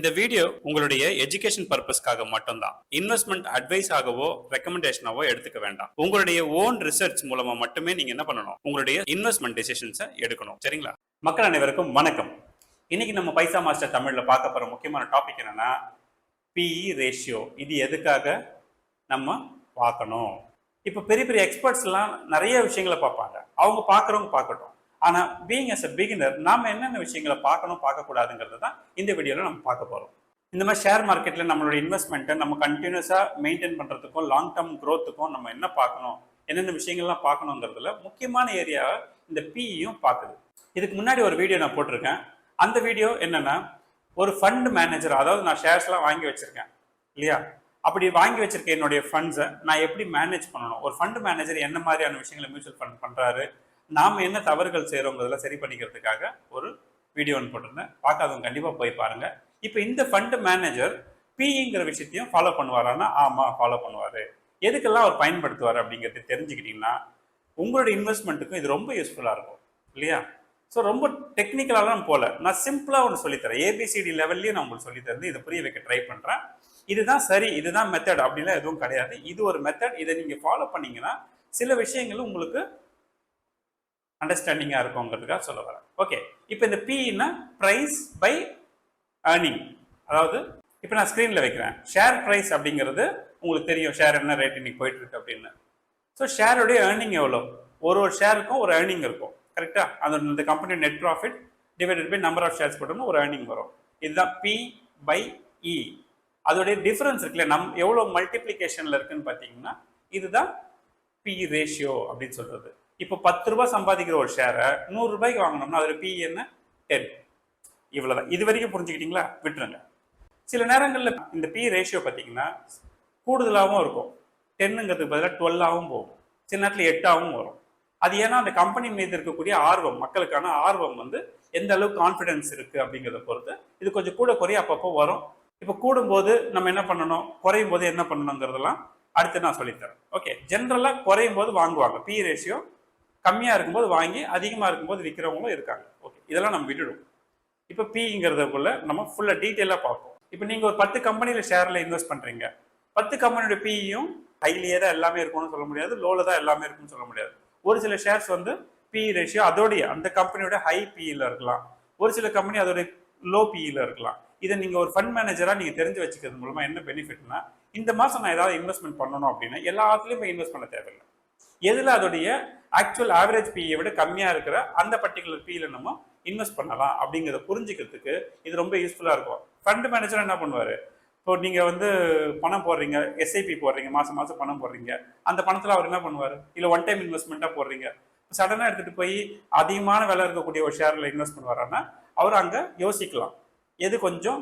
இந்த வீடியோ உங்களுடைய எஜுகேஷன் பர்பஸ்க்காக மட்டும்தான். இன்வெஸ்ட்மெண்ட் அட்வைஸ் ஆகவோ ரெக்கமெண்டேஷனாவோ எடுத்துக்க வேண்டாம். உங்களுடைய ஓன் ரிசர்ச் மூலமா மட்டுமே நீங்க என்ன பண்ணணும்? உங்களுடைய இன்வெஸ்ட்மெண்ட் டெசிஷன்ஸை எடுக்கணும். சரிங்களா? மக்கள் அனைவருக்கும் வணக்கம். இன்னைக்கு நம்ம பைசா மாஸ்டர் தமிழ்ல பார்க்க போற முக்கியமான டாபிக் என்னன்னா பிஇ ரேஷியோ இது எதுக்காக நம்ம பார்க்கணும்? இப்போ பெரிய பெரிய எக்ஸ்பர்ட்ஸ்லாம் நிறைய விஷயங்களை பார்ப்பாங்க. அவங்க பார்க்குறவங்க பார்க்கட்டும். ஆனால் பீங் as அ பிகினர் நாம் என்னென்ன விஷயங்களை பார்க்கணும் பார்க்கக்கூடாதுங்கிறது தான் இந்த வீடியோவில் நம்ம பார்க்க போகிறோம் இந்த மாதிரி ஷேர் மார்க்கெட்டில் நம்மளோட இன்வெஸ்ட்மெண்ட்டை நம்ம கண்டினியூஸாக மெயின்டைன் பண்ணுறதுக்கும் லாங் டேர்ம் க்ரோத்துக்கும் நம்ம என்ன பார்க்கணும் என்னென்ன விஷயங்கள்லாம் பார்க்கணுங்கிறதுல முக்கியமான ஏரியாவை இந்த பிஇயும் பார்க்குது. இதுக்கு முன்னாடி ஒரு வீடியோ நான் போட்டிருக்கேன். அந்த வீடியோ என்னென்னா ஒரு ஃபண்ட் மேனேஜர் அதாவது நான் ஷேர்ஸ்லாம் வாங்கி வச்சுருக்கேன் இல்லையா? அப்படி வாங்கி வச்சிருக்க என்னுடைய ஃபண்ட்ஸை நான் எப்படி மேனேஜ் பண்ணணும்? ஒரு ஃபண்ட் மேனேஜர் என்ன மாதிரியான விஷயங்களை மியூச்சுவல் ஃபண்ட் பண்ணுறாரு நாம் என்ன தவறுகள் செய்கிறோங்கிறதுல சரி பண்ணிக்கிறதுக்காக ஒரு வீடியோ ஒன்று போட்டிருந்தேன். பார்க்காதவங்க கண்டிப்பாக போய் பாருங்கள் இப்போ இந்த ஃபண்டு மேனேஜர் பிஇங்கிற விஷயத்தையும் ஃபாலோ பண்ணுவாரான்னா ஆமாம் ஃபாலோ பண்ணுவார். எதுக்கெல்லாம் அவர் பயன்படுத்துவார் அப்படிங்கிறது தெரிஞ்சுக்கிட்டிங்கன்னா உங்களோட இன்வெஸ்ட்மெண்ட்டுக்கும் இது ரொம்ப யூஸ்ஃபுல்லாக இருக்கும். இல்லையா? ஸோ ரொம்ப டெக்னிக்கலாலாம் போகல நான் சிம்பிளாக ஒன்று சொல்லித்தரேன். ஏபிசிடி லெவல்லையும் நான் உங்களுக்கு சொல்லித்தருந்து இதை புரிய வைக்க ட்ரை பண்ணுறேன் இதுதான் சரி இதுதான் மெத்தட் அப்படிலாம் எதுவும் கிடையாது. இது ஒரு மெத்தட் இதை நீங்கள் ஃபாலோ பண்ணிங்கன்னா சில விஷயங்கள் உங்களுக்கு அண்டர்ஸ்டாண்டிங்காக இருக்குங்கிறதுக்காக சொல்ல வரேன். ஓகே இப்போ இந்த பின்னா ப்ரைஸ் பை ஏர்னிங் அதாவது இப்போ நான் ஸ்க்ரீனில் வைக்கிறேன். ஷேர் ப்ரைஸ் அப்படிங்கிறது உங்களுக்கு தெரியும் ஷேர் என்ன ரேட் இன்னைக்கு போயிட்டு இருக்கு அப்படின்னு ஸோ ஷேருடைய ஏர்னிங் எவ்வளோ ஒரு ஒரு ஷேருக்கும் ஒரு ஏர்னிங் இருக்கும். கரெக்டாக அந்த இந்த company net profit divided by number of shares போட்டோம்னா ஒரு ஏர்னிங் வரும். இதுதான் பி பை இ அதோடைய டிஃப்ரென்ஸ் இருக்குல்ல நம் எவ்வளோ மல்டிப்ளிகேஷனில் இருக்குன்னு பார்த்தீங்கன்னா இதுதான் பி ரேஷியோ அப்படின்னு சொல்கிறது இப்போ பத்து ரூபாய் சம்பாதிக்கிற ஒரு ஷேரை நூறு ரூபாய்க்கு வாங்கினோம்னா அதில் பி என்ன? டென் இவ்வளோதான் இது வரைக்கும் புரிஞ்சுக்கிட்டீங்களா? விட்டுருங்க. சில நேரங்களில் இந்த பி ரேஷியோ பார்த்தீங்கன்னா கூடுதலாகவும் இருக்கும். டென்னுங்கிறதுக்கு பதிலாக டுவெல்லாகவும் போகும். சில நேரத்தில் எட்டாகவும் வரும். அது ஏன்னா அந்த கம்பெனி மீது இருக்கக்கூடிய ஆர்வம் மக்களுக்கான ஆர்வம் வந்து எந்த அளவுக்கு கான்ஃபிடென்ஸ் இருக்குது அப்படிங்கிறத பொறுத்து இது கொஞ்சம் கூட குறைய அப்பப்போ வரும். இப்போ கூடும்போது நம்ம என்ன பண்ணணும்? குறையும் போது என்ன பண்ணணுங்கிறதெல்லாம் அடுத்து நான் சொல்லித்தரேன். ஓகே ஜென்ரலாக குறையும் போது வாங்குவாங்க. பி ரேஷியோ கம்மியாக இருக்கும்போது வாங்கி அதிகமாக இருக்கும்போது விற்கிறவங்களும் இருக்காங்க. ஓகே இதெல்லாம் நம்ம விட்டுடும் இப்போ பிங்கிறதுக்குள்ள நம்ம ஃபுல்லாக டீட்டெயிலாக பார்ப்போம். இப்போ நீங்கள் ஒரு பத்து கம்பெனியில் ஷேரில் இன்வெஸ்ட் பண்ணுறீங்க பத்து கம்பெனியோட பியும் ஹைலியே தான் எல்லாமே இருக்கும்னு சொல்ல முடியாது. லோவில் தான் எல்லாமே இருக்கும்னு சொல்ல முடியாது. ஒரு சில ஷேர்ஸ் வந்து பி ரேஷியோ அதோடைய அந்த கம்பெனியோட ஹை பியில் இருக்கலாம். ஒரு சில கம்பெனி அதோடைய லோ பியில் இருக்கலாம். இதை நீங்கள் ஒரு ஃபண்ட் மேனேஜராக நீங்கள் தெரிஞ்சு வச்சுக்கிறது மூலமாக என்ன பெனிஃபிட்னா இந்த மாதம் நான் ஏதாவது இன்வெஸ்ட்மெண்ட் பண்ணணும் அப்படின்னா எல்லாத்துலேயும் போய் இன்வெஸ்ட் பண்ண தேவையில்லை. எதில் அதோடைய ஆக்சுவல் ஆவரேஜ் பியை விட கம்மியாக இருக்கிற அந்த பர்டிகுலர் பியில் நம்ம இன்வெஸ்ட் பண்ணலாம் அப்படிங்கிறத புரிஞ்சுக்கிறதுக்கு இது ரொம்ப யூஸ்ஃபுல்லாக இருக்கும். ஃபண்ட் மேனேஜர் என்ன பண்ணுவார்? இப்போ நீங்கள் வந்து பணம் போடுறீங்க எஸ்ஐபி போடுறீங்க மாதம் மாதம் பணம் போடுறீங்க. அந்த பணத்தில் அவர் என்ன பண்ணுவார்? இல்லை ஒன் டைம் இன்வெஸ்ட்மெண்ட்டாக போடுறீங்க. சடனாக எடுத்துகிட்டு போய் அதிகமான விலை இருக்கக்கூடிய ஒரு ஷேரில் இன்வெஸ்ட் பண்ணுவாருன்னா அவர் அங்கே யோசிக்கலாம். எது கொஞ்சம்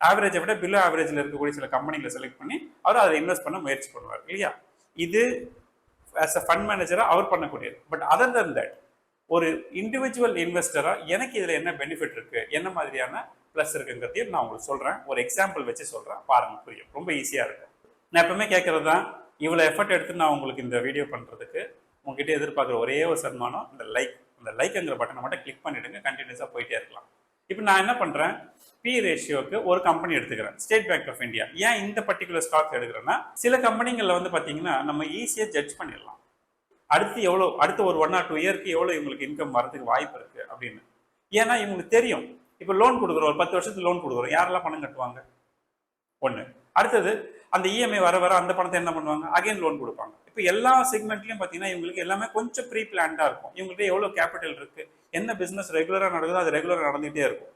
ஆவரேஜை விட பிலோ ஆவரேஜில் இருக்கக்கூடிய சில கம்பெனிகளை செலக்ட் பண்ணி அவர் அதில் இன்வெஸ்ட் பண்ண முயற்சி பண்ணுவார் இல்லையா? இது ஆஸ் அ ஃபண்ட் மேனேஜராக அவர் பண்ணக்கூடியது. பட் அதர் தன் தட் ஒரு இண்டிவிஜுவல் இன்வெஸ்டராக எனக்கு இதில் என்ன பெனிஃபிட் இருக்குது என்ன மாதிரியான ப்ளஸ் இருக்குங்கிறதையும் நான் உங்களுக்கு சொல்கிறேன் ஒரு எக்ஸாம்பிள் வச்சு சொல்கிறேன் பாருங்க புரியும். ரொம்ப ஈஸியாக இருக்கும். நான் எப்பவுமே கேட்குறது தான் இவ்வளோ எஃபர்ட் எடுத்து நான் உங்களுக்கு இந்த வீடியோ பண்ணுறதுக்கு உங்ககிட்ட எதிர்பார்க்குற ஒரே ஒரு சன்மானம் இந்த லைக் இந்த லைக்குங்கிற பட்டனை மட்டும் கிளிக் பண்ணிவிடுங்க கண்டினியூஸாக போயிட்டே இருக்கலாம். இப்போ நான் என்ன பண்ணுறேன் பி ரேஷியோக்கு ஒரு கம்பெனி எடுத்துக்கிறேன். ஸ்டேட் பேங்க் ஆஃப் இந்தியா ஏன் இந்த பர்டிகுலர் ஸ்டாக் எடுக்கிறேன்னா சில கம்பெனிகளில் வந்து பார்த்தீங்கன்னா நம்ம ஈஸியாக ஜட்ஜ் பண்ணிடலாம். அடுத்து எவ்வளோ அடுத்த ஒரு ஒன் ஆர் டூ இயர்க்கு எவ்வளோ இவங்களுக்கு இன்கம் வரதுக்கு வாய்ப்பு இருக்குது அப்படின்னு. ஏன்னா இவங்களுக்கு தெரியும். இப்போ லோன் கொடுக்குறோம் ஒரு பத்து வருஷத்துக்கு லோன் கொடுக்குறோம். யாரெல்லாம் பணம் கட்டுவாங்க? ஒன்று அடுத்தது அந்த இஎம்ஐ வர வர அந்த பணத்தை என்ன பண்ணுவாங்க? அகைன் லோன் கொடுப்பாங்க. இப்போ எல்லா செக்மெண்ட்லையும் பார்த்தீங்கன்னா இவங்களுக்கு எல்லாமே கொஞ்சம் ப்ரீ பிளான்டாக இருக்கும். இவங்கள்ட்ட எவ்வளோ கேபிட்டல் இருக்குது என்ன பிஸ்னஸ் ரெகுலராக நடக்குதோ அது ரெகுலராக நடந்துகிட்டே இருக்கும்.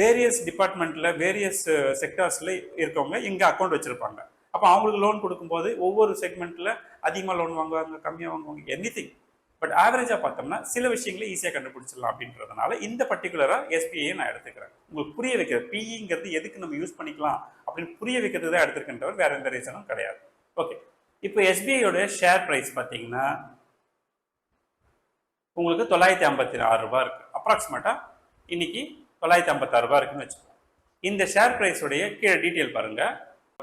வேரியஸ் டிபார்ட்மெண்ட்டில் வேரியஸ் செக்டார்ஸில் இருக்கவங்க இங்கே அக்கௌண்ட் வச்சுருப்பாங்க. அப்போ அவங்களுக்கு லோன் கொடுக்கும்போது ஒவ்வொரு செக்மெண்ட்டில் அதிகமாக லோன் வாங்குவாங்க கம்மியாக வாங்குவாங்க எனி திங் பட் ஆவரேஜாக பார்த்தோம்னா சில விஷயங்களை ஈஸியாக கண்டுபிடிச்சிடலாம் அப்படின்றதுனால இந்த பர்டிகுலராக எஸ்பிஐயை நான் எடுத்துக்கிறேன். உங்களுக்கு புரிய வைக்கிற பிஇங்கிறது எதுக்கு நம்ம யூஸ் பண்ணிக்கலாம் அப்படின்னு புரிய வைக்கிறது தான் எடுத்துருக்கின்றவர் தவிர வேற எந்த ரீசனும் கிடையாது. ஓகே இப்போ எஸ்பிஐயோட ஷேர் ப்ரைஸ் பார்த்தீங்கன்னா உங்களுக்கு தொள்ளாயிரத்தி ஐம்பத்தி ஆறு ரூபாய் இருக்குது அப்ராக்சிமேட்டாக இன்னைக்கு தொள்ளாயிரத்தி ஐம்பத்தாறு ரூபாய் இருக்குன்னு வச்சுக்கோங்க. இந்த ஷேர் ப்ரைஸுடைய கீழே டீட்டெயில் பாருங்கள்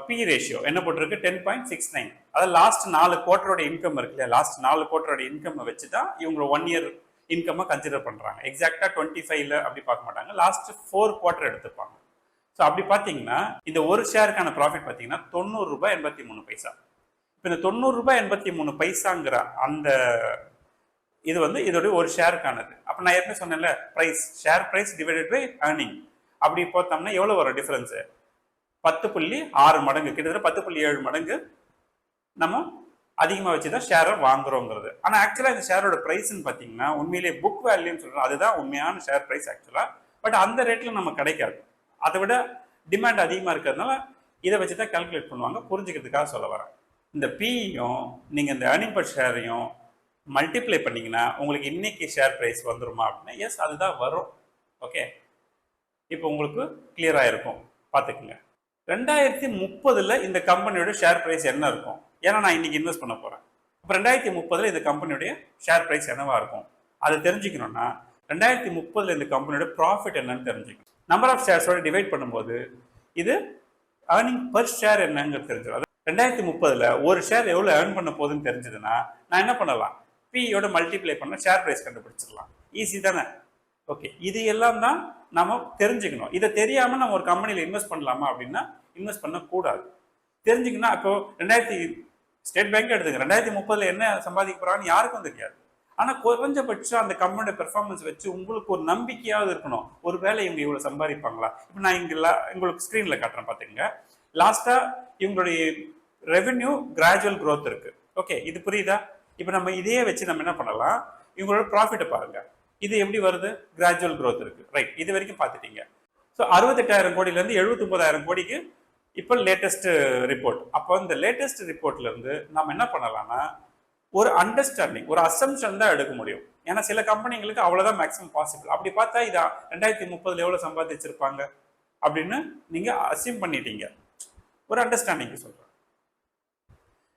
பி ரேஷியோ என்ன போட்டிருக்கு? டென் பாயிண்ட் சிக்ஸ் நைன் அதாவது லாஸ்ட் நாலு குவார்டரோட இன்கம் இருக்கு இல்லையா? லாஸ்ட் நாலு குவார்டரோட இன்கம் வச்சு தான் இவங்க ஒன் இயர் இன்கம்மை கன்சிடர் பண்ணுறாங்க எக்ஸாக்டாக டுவெண்ட்டி ஃபைவ்ல அப்படி பார்க்க மாட்டாங்க. லாஸ்ட் ஃபோர் குவார்டர் எடுத்துப்பாங்க. ஸோ அப்படி பார்த்தீங்கன்னா இந்த ஒரு ஷேருக்கான ப்ராஃபிட் பார்த்தீங்கன்னா தொண்ணூறு ரூபாய் எண்பத்தி மூணு பைசா. இப்போ இந்த தொண்ணூறு ரூபாய் எண்பத்தி மூணு பைசாங்கிற அந்த இது வந்து இதோடைய ஒரு ஷேருக்கானது அப்போ நான் ஏற்கனவே சொன்னேன்ல price share price divided by earning அப்படி பார்த்தோம்னா எவ்வளோ வரும் டிஃப்ரென்ஸு பத்து புள்ளி ஆறு மடங்கு. கிட்டத்தட்ட பத்து புள்ளி ஏழு மடங்கு நம்ம அதிகமாக வச்சு தான் ஷேரை வாங்குறோங்கிறது. ஆனால் ஆக்சுவலாக இந்த ஷேரோட ப்ரைஸ்ன்னு பார்த்தீங்கன்னா உண்மையிலேயே புக் வேல்யூன்னு சொல்கிறோம் அதுதான் உண்மையான ஷேர் ப்ரைஸ் ஆக்சுவலாக பட் அந்த ரேட்டில் நம்ம கிடைக்காது. அதை விட டிமாண்ட் அதிகமாக இருக்கிறதுனால இதை வச்சு தான் கால்குலேட் பண்ணுவாங்க. புரிஞ்சுக்கிறதுக்காக சொல்ல வரேன். இந்த பியும் நீங்கள் இந்த ஏர்னிங் பர் ஷேரையும் மல்டிப்ளை பண்ணீங்கன்னா உங்களுக்கு இன்னைக்கு ஷேர் ப்ரைஸ் வந்துருமா அப்படின்னா எஸ் அதுதான் வரும். ஓகே இப்போ உங்களுக்கு கிளியராக இருக்கும் பார்த்துக்குங்க. ரெண்டாயிரத்தி முப்பதில் இந்த கம்பெனியோட ஷேர் ப்ரைஸ் என்ன இருக்கும்? ஏன்னா நான் இன்னைக்கு இன்வெஸ்ட் பண்ண போகிறேன் அப்போ ரெண்டாயிரத்தி முப்பதில் இந்த கம்பெனியுடைய ஷேர் ப்ரைஸ் என்னவாக இருக்கும்? அதை தெரிஞ்சுக்கணும்னா ரெண்டாயிரத்தி முப்பதில் இந்த கம்பெனியோட ப்ராஃபிட் என்னன்னு தெரிஞ்சுக்கணும். நம்பர் ஆஃப் ஷேர்ஸோட டிவைட் பண்ணும்போது இது ஏர்னிங் பர் ஷேர் என்னங்கிறது தெரிஞ்சிடும். ரெண்டாயிரத்தி முப்பதில் ஒரு ஷேர் எவ்வளோ ஏர்ன் பண்ண போகுதுன்னு தெரிஞ்சதுன்னா நான் என்ன பண்ணலாம்? பியோட மல்டிப்ளை பண்ண ஷேர் ப்ரைஸ் கண்டுபிடிச்சிடலாம். ஈஸி தானே? ஓகே இது எல்லாம் தான் நம்ம தெரிஞ்சுக்கணும். இதை தெரியாமல் நம்ம ஒரு கம்பெனியில் இன்வெஸ்ட் பண்ணலாமா அப்படின்னா இன்வெஸ்ட் பண்ணக்கூடாது. தெரிஞ்சுக்கணும் இப்போ ரெண்டாயிரத்தி ஸ்டேட் பேங்க் எடுத்துங்க ரெண்டாயிரத்தி முப்பதில் என்ன சம்பாதிக்க போகிறாங்கன்னு யாருக்கும் தெரியாது. ஆனால் குறைஞ்சபட்சம் அந்த கம்பெனியோட பெர்ஃபார்மன்ஸ் வச்சு உங்களுக்கு ஒரு நம்பிக்கையாவது இருக்கணும். ஒரு வேலை இவங்க இவ்வளோ சம்பாதிப்பாங்களா? இப்போ நான் இங்கே உங்களுக்கு ஸ்க்ரீனில் காட்டுறேன் பாத்துங்க லாஸ்ட்டாக இவங்களுடைய ரெவென்யூ கிராஜுவல் க்ரோத் இருக்குது ஓகே இது புரியுதா? இப்போ நம்ம இதையே வச்சு நம்ம என்ன பண்ணலாம்? இவங்களோட ப்ராஃபிட்டை பாருங்க. இது எப்படி வருது? கிராஜுவல் க்ரோத் இருக்கு. ரைட் இது வரைக்கும் பார்த்துட்டீங்க. ஸோ அறுபத்தெட்டாயிரம் கோடியிலேருந்து எழுபத்தொம்பதாயிரம் கோடிக்கு இப்போ லேட்டஸ்ட் ரிப்போர்ட் அப்போ இந்த லேட்டஸ்ட் ரிப்போர்ட்லேருந்து நம்ம என்ன பண்ணலாம்னா ஒரு அண்டர்ஸ்டாண்டிங் ஒரு அசம்ஷன் தான் எடுக்க முடியும். ஏன்னா சில கம்பெனிங்களுக்கு அவ்வளோதான் மேக்ஸிமம் பாசிபிள் அப்படி பார்த்தா இது ரெண்டாயிரத்தி முப்பதில் எவ்வளோ சம்பாதிச்சிருப்பாங்க? அப்படின்னு நீங்கள் அசியூம் பண்ணிட்டீங்க. ஒரு அண்டர்ஸ்டாண்டிங் சொல்கிறேன்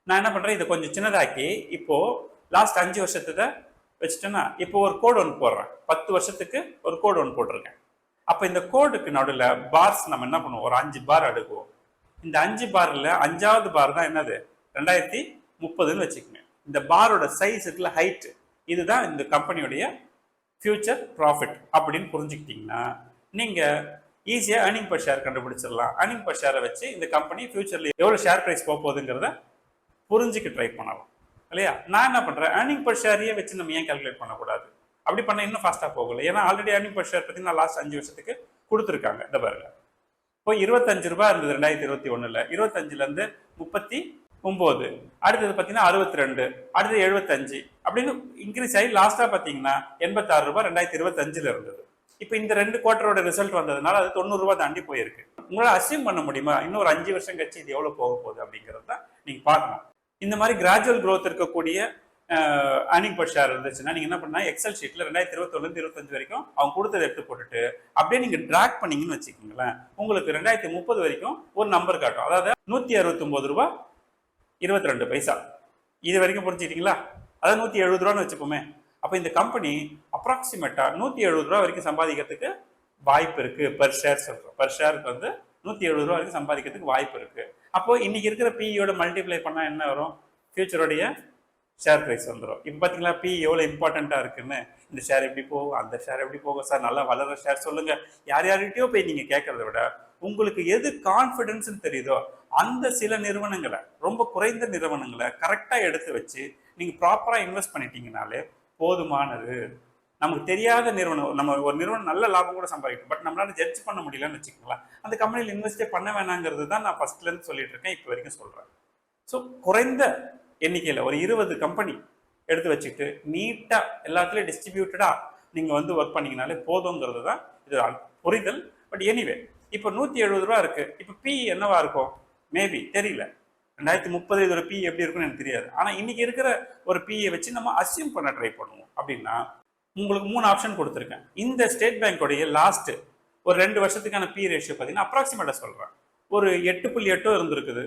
நான் என்ன பண்றேன் இதை கொஞ்சம் சின்னதாக்கி இப்போ லாஸ்ட் அஞ்சு வருஷத்தை வச்சுட்டேன்னா இப்போ ஒரு கோடு ஒன்று போடுறேன். பத்து வருஷத்துக்கு ஒரு கோடு ஒன்று போட்டிருக்கேன். அப்போ இந்த கோடுக்கு நடுவில் பார்ஸ் நம்ம என்ன பண்ணுவோம்? ஒரு அஞ்சு பார் அடுக்குவோம். இந்த அஞ்சு பாரில் அஞ்சாவது பார் தான் என்னது? ரெண்டாயிரத்தி முப்பதுன்னு வச்சுக்கோங்க. இந்த பாரோட சைஸ் இருக்குல்ல ஹைட்டு இதுதான் இந்த கம்பெனியுடைய ஃபியூச்சர் ப்ராஃபிட் அப்படின்னு புரிஞ்சுக்கிட்டிங்கன்னா நீங்கள் ஈஸியாக ஏர்னிங் பர் ஷேர் கண்டுபிடிச்சிடலாம். ஏர்னிங் பர் ஷேரை வச்சு இந்த கம்பெனி ஃபியூச்சரில் எவ்வளோ ஷேர் ப்ரைஸ் போக போகுதுங்கிறத புரிஞ்சுக்க ட்ரை பண்ணலாம். இல்லையா? நான் என்ன பண்ணுறேன் ஏர்னிங் பர் ஷேரையே வச்சு நம்ம ஏன் கால்குலேட் பண்ணக்கூடாது? அப்படி பண்ண இன்னும் ஃபாஸ்ட்டாக போகல. ஏன்னா ஆல்ரெடி ஏர்னிங் பர் ஷேர் பார்த்தீங்கன்னா நான் லாஸ்ட் அஞ்சு வருஷத்துக்கு கொடுத்துருக்காங்க. இந்த பாருங்க. இப்போ இருபத்தஞ்சு ரூபாய் இருந்தது ரெண்டாயிரத்தி இருபத்தி ஒன்றில் இருபத்தஞ்சிலேருந்து முப்பத்தி ஒம்பது. அடுத்தது பார்த்தீங்கன்னா அறுபத்தி ரெண்டு. அடுத்தது எழுபத்தஞ்சு. அப்படின்னு இன்க்ரீஸ் ஆகி லாஸ்ட்டாக பார்த்தீங்கன்னா எண்பத்தாறு ரூபாய் ரெண்டாயிரத்தி இருபத்தஞ்சில் இருந்தது. இப்போ இந்த ரெண்டு குவார்டரோட ரிசல்ட் வந்ததுனால அது தொண்ணூறுரூவா தாண்டி போயிருக்கு. உங்களால் அசியூம் பண்ண முடியுமா? இன்னும் ஒரு அஞ்சு வருஷம் கழிச்சு இது எவ்வளோ போக போகுது அப்படிங்கிறது தான் நீங்கள் பார்க்கணும். இந்த மாதிரி கிராஜுவல் க்ரோத் இருக்கக்கூடிய ஏர்னிங் பர் ஷேர் இருந்துச்சுன்னா நீங்க என்ன பண்ணா எக்ஸல் ஷீட்ல ரெண்டாயிரத்தி இருபத்தொன்னு இருபத்தஞ்சு வரைக்கும் அவங்க கொடுத்ததை எடுத்து போட்டுட்டு அப்படியே நீங்க ட்ராக் பண்ணீங்கன்னு வச்சுக்கோங்களேன் உங்களுக்கு ரெண்டாயிரத்தி முப்பது வரைக்கும் ஒரு நம்பர் காட்டும். அதாவது நூத்தி அறுபத்தி ரூபா இருபத்தி ரெண்டு பைசா. இது வரைக்கும் புரிஞ்சுக்கிட்டீங்களா? அதாவது நூத்தி எழுபது ரூபான்னு வச்சுப்போமே. அப்போ இந்த கம்பெனி அப்ராக்சிமேட்டா நூத்தி எழுபது ரூபா வரைக்கும் சம்பாதிக்கிறதுக்கு வாய்ப்பு இருக்கு. பர் ஷேர் சொல்கிறோம் பெர் ஷேருக்கு வந்து நூத்தி எழுபது ரூபா வரைக்கும் சம்பாதிக்கிறதுக்கு வாய்ப்பு இருக்கு. அப்போ இன்னைக்கு இருக்கிற பிஇயோட மல்டிப்ளை பண்ணா என்ன வரும்? ஃபியூச்சருடைய ஷேர் ப்ரைஸ் வந்துடும் இப்போ பார்த்தீங்களா பி எவ்வளோ இம்பார்ட்டண்ட்டாக இருக்குன்னு? இந்த ஷேர் எப்படி போகும் அந்த ஷேர் எப்படி போகும்? சார் நல்லா வளர்ற ஷேர் சொல்லுங்க. யார் யார்கிட்டயோ போய் நீங்கள் கேட்கறத விட உங்களுக்கு எது கான்ஃபிடென்ஸ்னு தெரியுதோ அந்த சில நிறுவனங்களை ரொம்ப குறைந்த நிறுவனங்களை கரெக்டாக எடுத்து வச்சு நீங்கள் ப்ராப்பராக இன்வெஸ்ட் பண்ணிட்டீங்கனாலே போதுமானது. நமக்கு தெரியாத நிறுவனம் நம்ம ஒரு நிறுவனம் நல்ல லாபம் கூட சம்பாதிக்கும். பட் நம்மளால ஜட்ஜ் பண்ண முடியலன்னு வச்சுக்கலாம் அந்த கம்பெனியில் இன்வெஸ்டே பண்ண வேணாங்கிறது தான் நான் ஃபர்ஸ்ட்லேருந்து சொல்லிட்டு இருக்கேன். இப்போ வரைக்கும் சொல்கிறேன் ஸோ குறைந்த எண்ணிக்கையில் ஒரு இருபது கம்பெனி எடுத்து வச்சுக்கிட்டு நீட்டாக எல்லாத்துலேயும் டிஸ்ட்ரிபியூட்டடாக நீங்கள் வந்து ஒர்க் பண்ணிங்கனாலே போதுங்கிறது தான் இது புரிதல். பட் எனிவே இப்போ நூற்றி எழுபது ரூபா இருக்குது இப்போ பி என்னவா இருக்கும்? மேபி தெரியல. ரெண்டாயிரத்தி முப்பது இதோட பி எப்படி இருக்குன்னு எனக்கு தெரியாது. ஆனால் இன்றைக்கி இருக்கிற ஒரு பியை வச்சு நம்ம அசியூம் பண்ண ட்ரை பண்ணுவோம். அப்படின்னா உங்களுக்கு மூணு ஆப்ஷன் கொடுத்துருக்கேன். இந்த ஸ்டேட் பேங்க்கோடைய லாஸ்ட் ஒரு ரெண்டு வருஷத்துக்கான பி ரேஷியோ பார்த்தீங்கன்னா அப்ராக்சிமேட்டாக சொல்கிறேன் ஒரு எட்டு புள்ளி எட்டோ இருந்திருக்குது.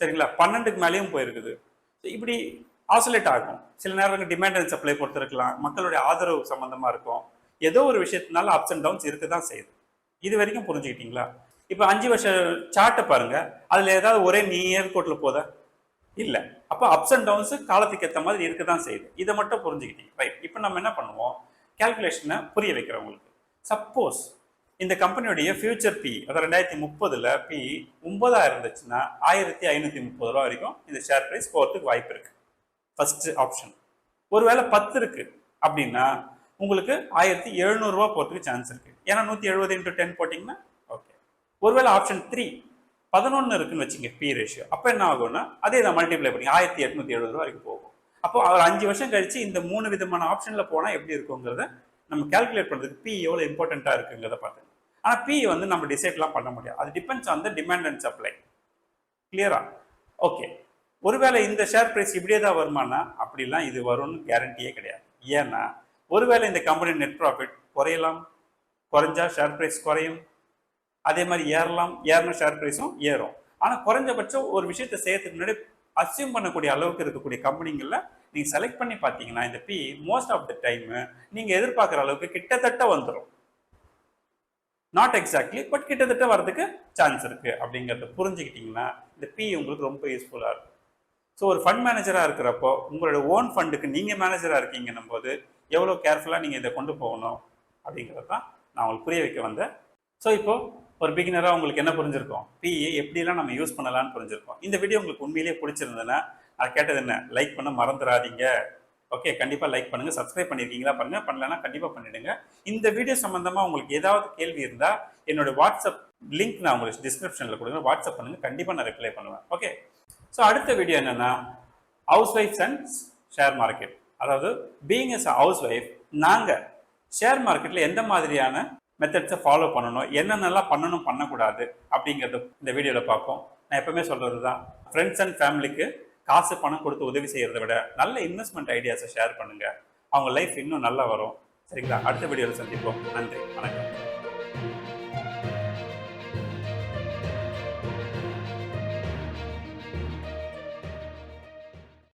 சரிங்களா? பன்னெண்டுக்கு மேலேயும் போயிருக்குது. இப்படி ஆசோலேட் ஆகும். சில நேரம் டிமாண்ட் அண்ட் சப்ளை பொறுத்து இருக்கலாம் மக்களுடைய ஆதரவு சம்மந்தமாக இருக்கும். ஏதோ ஒரு விஷயத்தினால அப்ஸ் அண்ட் டவுன்ஸ் இருக்க தான் செய்யுது. இது வரைக்கும் புரிஞ்சுக்கிட்டீங்களா? இப்போ அஞ்சு வருஷம் சார்ட்டை பாருங்கள் அதில் ஏதாவது ஒரே நியர் கோட்ல போதா? இல்லை. அப்போ அப்ஸ் அண்ட் டவுன்ஸு காலத்துக்கு ஏற்ற மாதிரி இருக்க தான் செய்யுது. இதை மட்டும் புரிஞ்சுக்கிட்டீங்க. ரைட் இப்போ நம்ம என்ன பண்ணுவோம்? கால்குலேஷனை புரிய வைக்கிறவங்களுக்கு. சப்போஸ் இந்த கம்பெனியுடைய ஃபியூச்சர் பி அதாவது ரெண்டாயிரத்தி முப்பதில் பி ஒன்பதாயிரம் இருந்துச்சுன்னா ஆயிரத்தி ஐநூற்றி முப்பது ரூபா வரைக்கும் இந்த ஷேர் ப்ரைஸ் போகிறதுக்கு வாய்ப்பு இருக்குது ஃபஸ்ட்டு ஆப்ஷன் ஒருவேளை பத்து இருக்கு அப்படின்னா உங்களுக்கு ஆயிரத்தி எழுநூறுவா போகிறதுக்கு சான்ஸ் இருக்குது ஏன்னா நூற்றி எழுபது இன்ட்டு டென் போட்டிங்கன்னா ஓகே ஒருவேளை ஆப்ஷன் த்ரீ பதினொன்று இருக்குன்னு வச்சுங்க பி ரேஷியோ அப்போ என்ன ஆகும்னா அதே தான் மல்டிப்ளை பண்ணி ஆயிரத்தி எட்நூத்தி எழுபது ரூபா வரைக்கும் போகும். அப்போ ஒரு அஞ்சு வருஷம் கழிச்சு இந்த மூணு விதமான ஆப்ஷனில் போனால் எப்படி இருக்குங்கிறத நம்ம கால்குலேட் பண்ணுறதுக்கு பி எவ்வளோ இம்பார்ட்டண்ட்டாக இருக்குங்கிறத பார்த்துங்க ஆனால் பி வந்து நம்ம டிசைட்லாம் பண்ண முடியாது. அது depends on the demand and supply கிளியரா ஓகே ஒருவேளை இந்த ஷேர் ப்ரைஸ் இப்படியே தான் வருமானா? அப்படிலாம் இது வரும்னு கேரண்டியே கிடையாது. ஏன்னா ஒருவேளை இந்த கம்பெனி நெட் ப்ராஃபிட் குறையலாம். குறைஞ்சா ஷேர் ப்ரைஸ் குறையும். அதே மாதிரி ஏறலாம் ஏறின ஷேர் ப்ரைஸும் ஏறும். ஆனால் குறைஞ்சபட்சம் ஒரு விஷயத்தை செய்யறதுக்கு முன்னாடி அசியூம் பண்ணக்கூடிய அளவுக்கு இருக்கக்கூடிய கம்பெனிங்களில் நீங்கள் செலக்ட் பண்ணி பார்த்தீங்கன்னா இந்த P most of the time நீங்கள் எதிர்பார்க்குற அளவுக்கு கிட்டத்தட்ட வந்துடும் நாட் எக்ஸாக்ட்லி பட் கிட்டத்தட்ட வரதுக்கு சான்ஸ் இருக்குது அப்படிங்கிறத புரிஞ்சுக்கிட்டிங்கன்னா இந்த பி உங்களுக்கு ரொம்ப யூஸ்ஃபுல்லாக இருக்கும். ஸோ ஒரு ஃபண்ட் மேனேஜராக இருக்கிறப்போ உங்களோட ஓன் ஃபண்டுக்கு நீங்கள் மேனேஜராக இருக்கீங்கன்னும் போது எவ்வளோ கேர்ஃபுல்லாக நீங்கள் இதை கொண்டு போகணும் அப்படிங்கிறத தான் நான் உங்களுக்கு புரிய வைக்க வந்தேன். ஸோ இப்போது ஒரு பிகினராக உங்களுக்கு என்ன புரிஞ்சிருக்கும்? பிஏ எப்படிலாம் நம்ம யூஸ் பண்ணலாம்னு புரிஞ்சிருக்கோம்? இந்த வீடியோ உங்களுக்கு உண்மையிலேயே பிடிச்சிருந்ததுன்னா நான் கேட்டது என்ன? லைக் பண்ண மறந்துடாதீங்க. ஓகே கண்டிப்பாக லைக் பண்ணுங்கள் சப்ஸ்கிரைப் பண்ணியிருக்கீங்களா பண்ணுங்கள் பண்ணலன்னா கண்டிப்பாக பண்ணிடுங்க. இந்த வீடியோ சம்மந்தமாக உங்களுக்கு ஏதாவது கேள்வி இருந்தால் என்னோட வாட்ஸ்அப் லிங்க் நான் உங்களுக்கு டிஸ்கிரிப்ஷனில் கொடுங்க வாட்ஸ்அப் பண்ணுங்கள் கண்டிப்பாக நான் ரிப்ளை பண்ணுவேன். ஓகே ஸோ அடுத்த வீடியோ என்னன்னா house wives and share market அதாவது being as a house wife நாங்கள் ஷேர் மார்க்கெட்டில் எந்த மாதிரியான மெத்தட்ஸை ஃபாலோ பண்ணணும். என்னென்னலாம் பண்ணணும் பண்ணக்கூடாது அப்படிங்கிறத இந்த வீடியோவில் பார்ப்போம். நான் எப்பவுமே சொல்கிறது தான் ஃப்ரெண்ட்ஸ் அண்ட் ஃபேமிலிக்கு காசு பணம் கொடுத்து உதவி செய்கிறத விட நல்ல இன்வெஸ்ட்மெண்ட் ஐடியாஸை ஷேர் பண்ணுங்கள் அவங்க லைஃப் இன்னும் நல்லா வரும். சரிங்களா? அடுத்த வீடியோவில் சந்திப்போம். நன்றி. வணக்கம்.